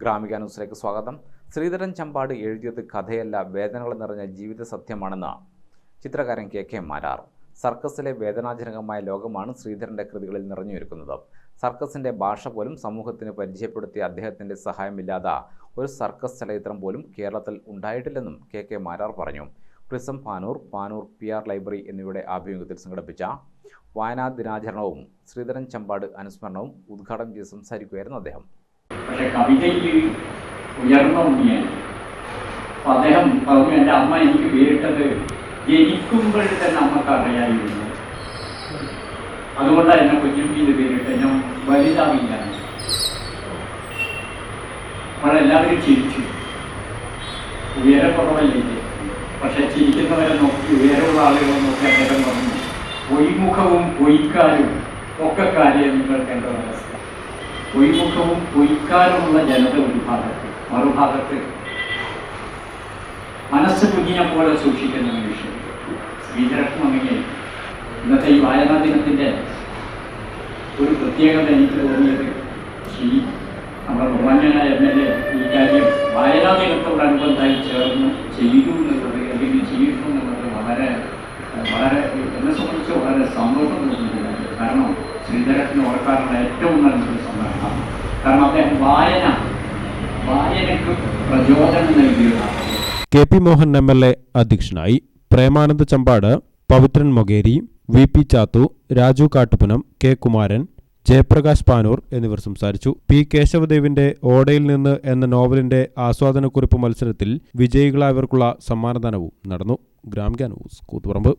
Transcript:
ഗ്രാമിക ന്യൂസിലേക്ക് സ്വാഗതം. ശ്രീധരൻ ചമ്പാട് എഴുതിയത് കഥയല്ല വേദനകൾ നിറഞ്ഞ ജീവിത സത്യമാണെന്ന് ചിത്രകാരൻ കെ കെ മാരാർ. സർക്കസിലെ വേദനാജനകമായ ലോകമാണ് ശ്രീധരന്റെ കൃതികളിൽ നിറഞ്ഞുനിൽക്കുന്നത് സർക്കസിന്റെ ഭാഷ പോലും സമൂഹത്തിന് പരിചയപ്പെടുത്തിയ അദ്ദേഹത്തിന്റെ സഹായമില്ലാതെ ഒരു സർക്കസ് ചലച്ചിത്രം പോലും കേരളത്തിൽ ഉണ്ടായിട്ടില്ലെന്നും കെ കെ മാരാർ പറഞ്ഞു. Prism Panoor Panoor P R library എന്നിവയുടെ ആഭിമുഖ്യത്തിൽ സംഘടിപ്പിച്ച വായനാ ദിനാചരണവും ശ്രീധരൻ ചമ്പാട് അനുസ്മരണവും ഉദ്ഘാടനം ചെയ്ത് സംസാരിക്കുകയായിരുന്നു അദ്ദേഹം. പക്ഷെ കവിതയ്ക്ക് ഉയർന്ന ഉണ്ണിയാണ് അപ്പൊ അദ്ദേഹം പറഞ്ഞു എന്റെ അമ്മ എനിക്ക് പേരിട്ടത് ജനിക്കുമ്പോൾ തന്നെ അമ്മയ്ക്ക് അറിയായിരുന്നു. അതുകൊണ്ടാണ് എന്നെ കുഞ്ഞുമ്മീന്ന് പേരിട്ട് ഞാൻ വലുതാവില്ല നമ്മളെല്ലാവരും ചിരിച്ചു. ഉയരക്കുറവല്ലേ? പക്ഷെ ചിരിക്കുന്നവരെ നോക്കി ഉയരമുള്ള ആളുകളെ നോക്കി അദ്ദേഹം പറഞ്ഞു പൊയ്മുഖവും പൊയ്ക്കാരും ഒക്കെ കാര്യം എന്താ അവസ്ഥ പൊയ്മുഖവും പൊയ്ക്കാരുമുള്ള ജനത ഒരു ഭാഗത്ത് മറുഭാഗത്ത് മനസ്സ് കുഞ്ഞിനെ പോലെ സൂക്ഷിക്കുന്ന മനുഷ്യൻ. ശ്രീധരക്കും അങ്ങനെ ഇന്നത്തെ ഈ വായനാ ദിനത്തിന്റെ ഒരു പ്രത്യേകത എനിക്ക് തോന്നിയത് ശ്രീ നമ്മുടെ ബഹുമാന്യനായ എം എൽ എ ഈ കാര്യം വായനാ ദിനത്തോടനുബന്ധമായി ചേർന്ന് ചെയ്തു എന്നുള്ളത് അല്ലെങ്കിൽ ചെയ്യുന്നു എന്നുള്ളത് വളരെ വളരെ എന്നെ സംബന്ധിച്ച് വളരെ സന്തോഷം തോന്നുന്നതാണ് കാരണം ശ്രീധരത്തിന് ഓർക്കാനുള്ള ഏറ്റവും സന്ദർഭമാണ് വായന വായനക്ക് പ്രചോദനം K P Mohan M L A അധ്യക്ഷനായി Premanand Chambad Pavithran Mogeri V P Chathu Raju Kattupunam K Kumaran Jayaprakash Panoor എന്നിവർ സംസാരിച്ചു. പി കേശവദേവിന്റെ ഓടയിൽ നിന്ന് എന്ന നോവലിന്റെ ആസ്വാദനക്കുറിപ്പ് മത്സരത്തിൽ വിജയികളായവർക്കുള്ള സമ്മാനദാനവും നടന്നു. ഗ്രാമിക ന്യൂസ് കൂത്തുപറമ്പ്.